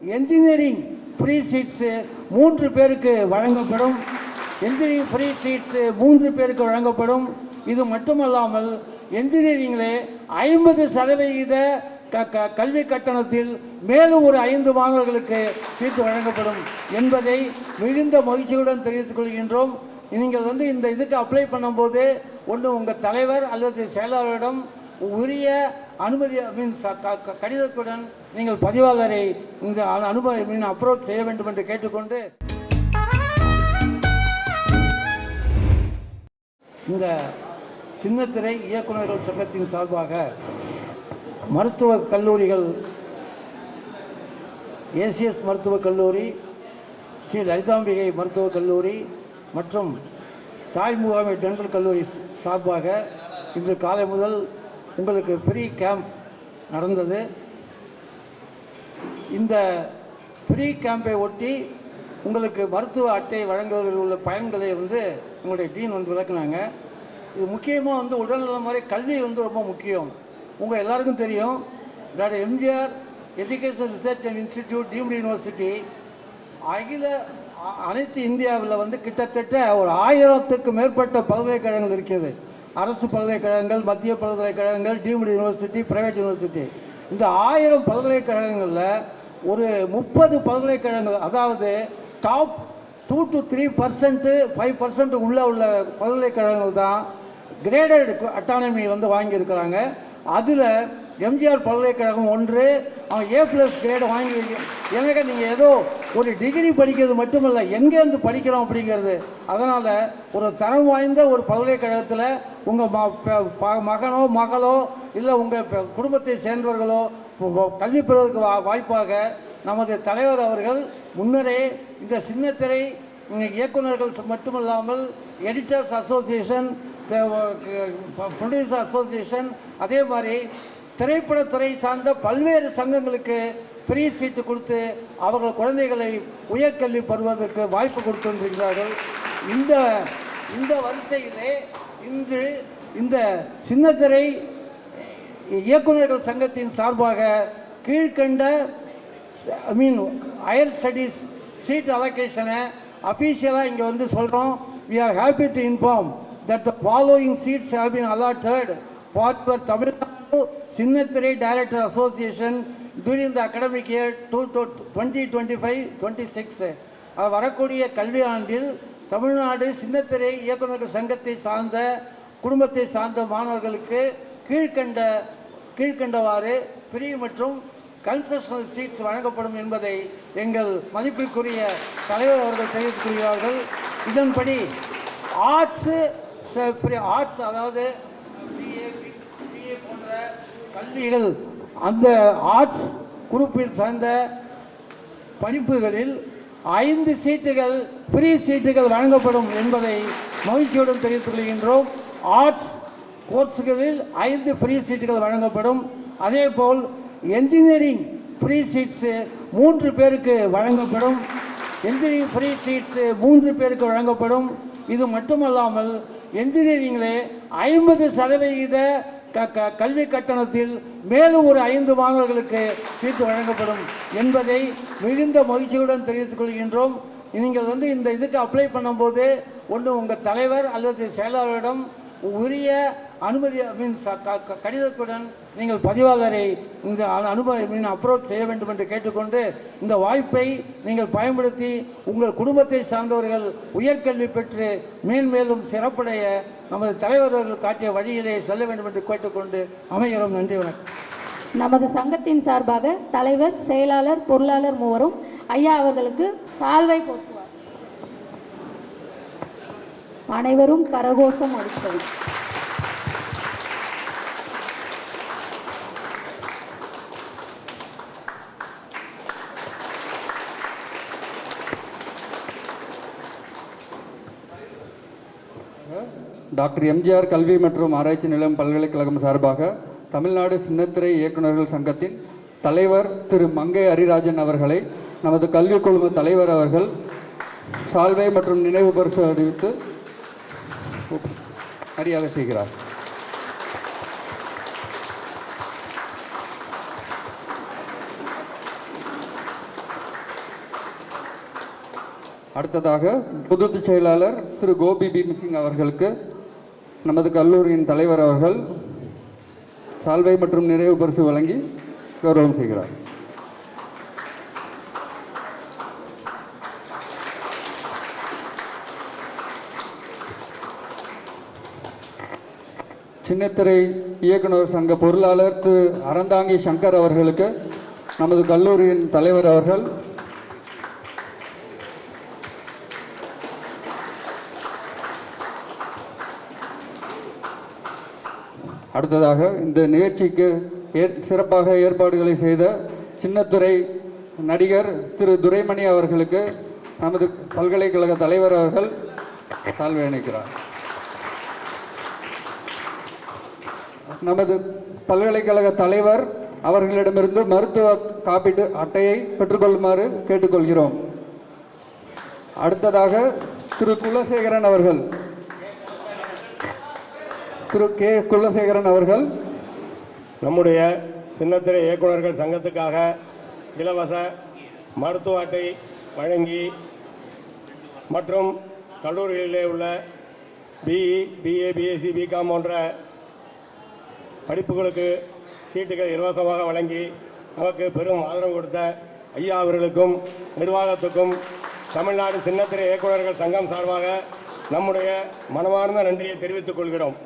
Engineering free seeds மூன்று பேருக்கு வழங்கப்படும். என்ஜினியரிங் ஃப்ரீ சீட்ஸு மூன்று பேருக்கு வழங்கப்படும். இது மட்டுமல்லாமல் என்ஜினியரிங்கில் ஐம்பது சதவிகித க க கல்வி கட்டணத்தில் மேலும் ஒரு ஐந்து மாணவர்களுக்கு சீட்டு வழங்கப்படும் என்பதை மிகுந்த மகிழ்ச்சியுடன் தெரிவித்துக் கொள்கின்றோம். நீங்கள் வந்து இந்த இதுக்கு அப்ளை பண்ணும்போது ஒன்று உங்கள் தலைவர் அல்லது செயலாளரிடம் உரிய அனுமதி மீன் கடிதத்துடன் நீங்கள் பதிவாளரை இந்த அனு- அனுமதி மீன் அப்ரோச் செய்ய வேண்டும் என்று கேட்டுக்கொண்டு இந்த சின்னத்திரை இயக்குநர்கள் சங்கத்தின் சார்பாக மருத்துவ கல்லூரிகள் ஏசிஎஸ் மருத்துவக் கல்லூரி ஸ்ரீ லலிதாம்பிகை மருத்துவக் கல்லூரி மற்றும் தாய் முகாமை டென்டல் கல்லூரி சார்பாக இன்று காலை முதல் உங்களுக்கு ஃப்ரீ கேம்ப் நடந்தது. இந்த ஃப்ரீ கேம்பை ஒட்டி உங்களுக்கு மருத்துவ அட்டை வழங்குவதில் உள்ள பயன்களை வந்து உங்களுடைய டீன் வந்து விளக்குனாங்க. இது முக்கியமாக வந்து உடல்நலம் மாதிரி கல்வி வந்து ரொம்ப முக்கியம். உங்கள் எல்லாருக்கும் தெரியும். Doctor MGR education research and institute deemed university அகில அனைத்து இந்தியாவில் வந்து கிட்டத்தட்ட ஒரு ஆயிரத்துக்கு மேற்பட்ட பல்கலைக்கழகங்கள் இருக்கிறது. அரசு பல்கலைக்கழகங்கள் மத்திய பல்கலைக்கழகங்கள் டீம்டு யூனிவர்சிட்டி பிரைவேட் யூனிவர்சிட்டி இந்த ஆயிரம் பல்கலைக்கழகங்களில் ஒரு முப்பது பல்கலைக்கழகங்கள் அதாவது top two to three percent five percent உள்ள உள்ள பல்கலைக்கழகங்கள் தான் கிரேடட் அட்டானமி வந்து வாங்கியிருக்கிறாங்க. அதில் எம்ஜிஆர் பல்கலைக்கழகம் ஒன்று அவன் ஏ ப்ளஸ் கிரேடு வாங்கி எனக்கு நீங்கள் ஏதோ ஒரு டிகிரி படிக்கிறது மட்டுமல்ல எங்கேருந்து படிக்கிறோம் அப்படிங்கிறது? அதனால் ஒரு தரம் வாய்ந்த ஒரு பல்கலைக்கழகத்தில் உங்கள் ம ப- மகனோ மகளோ இல்லை உங்கள் குடும்பத்தை சேர்ந்தவர்களோ கல்வி பெறுவதற்கு வா வாய்ப்பாக நமது தலைவர் அவர்கள் முன்னரே இந்த சின்னத்திரை இயக்குநர்கள் மட்டுமல்லாமல் எடிட்டர்ஸ் அசோசியேஷன் ப்ரொடியூசர் அசோசியேஷன் அதே மாதிரி திரைப்படத்துறை சார்ந்த பல்வேறு சங்கங்களுக்கு ஃப்ரீ சீட்டு கொடுத்து அவர்கள் குழந்தைகளை உயர்கல்வி பெறுவதற்கு வாய்ப்பு கொடுத்திருக்கிறார்கள். இந்த இந்த வரிசையிலே இன்று இந்த சின்னத்திரை இயக்குநர்கள் சங்கத்தின் சார்பாக கீழ்கண்ட I mean higher studies seat அலோகேஷனை அஃபீஷியலாக இங்கே வந்து சொல்கிறோம் we are happy to inform that the following seats have been allotted for for Tamil Nadu Chinnathirai director association during the academic year two twenty twenty five twenty six வரக்கூடிய கல்வி ஆண்டில் தமிழ்நாடு சின்னத்திரை இயக்குநர்கள் சங்கத்தை சார்ந்த குடும்பத்தை சார்ந்த மாணவர்களுக்கு கீழ்கண்ட கீழ்கண்டவாறு ஃப்ரீ மற்றும் கன்செஷனல் சீட்ஸ் வழங்கப்படும் என்பதை எங்கள் மதிப்பிற்குரிய தலைவர் அவர்கள் தெரிவித்துக் கொள்கிறார்கள். இதன்படி ஆர்ட்ஸு ஆர்ட்ஸ் அதாவது கல்விகள் அந்த ஆர்ட்ஸ் குரூப்பில் சார்ந்த படிப்புகளில் ஐந்து சீட்டுகள் ஃப்ரீ சீட்டுகள் வழங்கப்படும் என்பதை மகிழ்ச்சியுடன் தெரிவித்துக் கொள்கின்றோம். ஆர்ட்ஸ் கோர்ஸ்களில் ஐந்து ஃப்ரீ சீட்டுகள் வழங்கப்படும். அதேபோல் என்ஜினியரிங் ஃப்ரீ சீட்ஸு மூன்று பேருக்கு வழங்கப்படும். என்ஜினியரிங் ஃப்ரீ சீட்ஸு மூன்று பேருக்கு வழங்கப்படும். இது மட்டுமல்லாமல் என்ஜினியரிங்கில் ஐம்பது சதவிகித கல்வி கட்டணத்தில் மேலும் ஒரு ஐந்து மாணவர்களுக்கு சீட்டு வழங்கப்படும் என்பதை மிகுந்த மகிழ்ச்சியுடன் தெரிவித்துக் கொள்கின்றோம். நீங்கள் வந்து இந்த இதுக்கு அப்ளை பண்ணும்போது ஒன்று உங்கள் தலைவர் அல்லது செயலாளரிடம் உரிய அனுமதி மீன் கடிதத்துடன் நீங்கள் பதிவாளரை இந்த அனுபவ அனுமதி மீன் அப்ரோச் செய்ய வேண்டும் என்று கேட்டுக்கொண்டு இந்த வாய்ப்பை நீங்கள் பயன்படுத்தி உங்கள் குடும்பத்தை சார்ந்தவர்கள் உயர்கல்வி பெற்று மேன்மேலும் சிறப்படைய நமது தலைவர்கள் காட்டிய வழியிலே செல்ல வேண்டும் என்று கேட்டுக்கொண்டு அமைகிறோம். நன்றி வணக்கம். நமது சங்கத்தின் சார்பாக தலைவர் செயலாளர் பொருளாளர் மூவரும் ஐயா அவர்களுக்கு சால்வை போற்றுவார் அனைவரும் கரகோஷம் அடித்தது டாக்டர் எம்ஜிஆர் கல்வி மற்றும் ஆராய்ச்சி நிலையம் பல்கலைக்கழகம் சார்பாக தமிழ்நாடு சின்னத்திரை இயக்குநர்கள் சங்கத்தின் தலைவர் திரு மங்கை அரிராஜன் அவர்களை நமது கல்விக் குழும தலைவர் அவர்கள் சால்வை மற்றும் நினைவு பரிசு அறிவித்து மரியாதை செய்கிறார் அடுத்ததாக பொது செயலாளர் திரு கோபி பீம்சிங் அவர்களுக்கு நமது கல்லூரியின் தலைவர் அவர்கள் சால்வை மற்றும் நிறைவு பரிசு வழங்கி கௌரவம் செய்கிறார். சின்னத்திரை இயக்குனர் சங்க பொருளாளர் திரு அறந்தாங்கி சங்கர் அவர்களுக்கு நமது கல்லூரியின் தலைவர் அவர்கள். அடுத்ததாக இந்த நிகழ்ச்சிக்கு ஏற் சிறப்பாக ஏற்பாடுகளை செய்த சின்னத்துறை நடிகர் திரு துரைமணி அவர்களுக்கு நமது பல்கலைக்கழக தலைவர் அவர்கள் சால்வை அணைக்கிறார் நமது பல்கலைக்கழக தலைவர் அவர்களிடமிருந்து மருத்துவ காப்பீட்டு அட்டையை பெற்றுக்கொள்ளுமாறு கேட்டுக்கொள்கிறோம். அடுத்ததாக திரு குலசேகரன் அவர்கள். திரு கே குலசேகரன் அவர்கள். நம்முடைய சின்னத்திரை இயக்குனர்கள் சங்கத்துக்காக இலவச மருத்துவ அட்டை வழங்கி மற்றும் கல்லூரிகளிலே உள்ள பிஇ பிஏ பிஎஸ்சி பிகாம் போன்ற படிப்புகளுக்கு சீட்டுகள் இலவசமாக வழங்கி நமக்கு பெரும் ஆதரவு கொடுத்த ஐயா அவர்களுக்கும் நிர்வாகத்துக்கும் தமிழ்நாடு சின்னத்திரை இயக்குனர்கள் சங்கம் சார்பாக நம்முடைய மனமார்ந்த நன்றியை தெரிவித்துக் கொள்கிறோம்.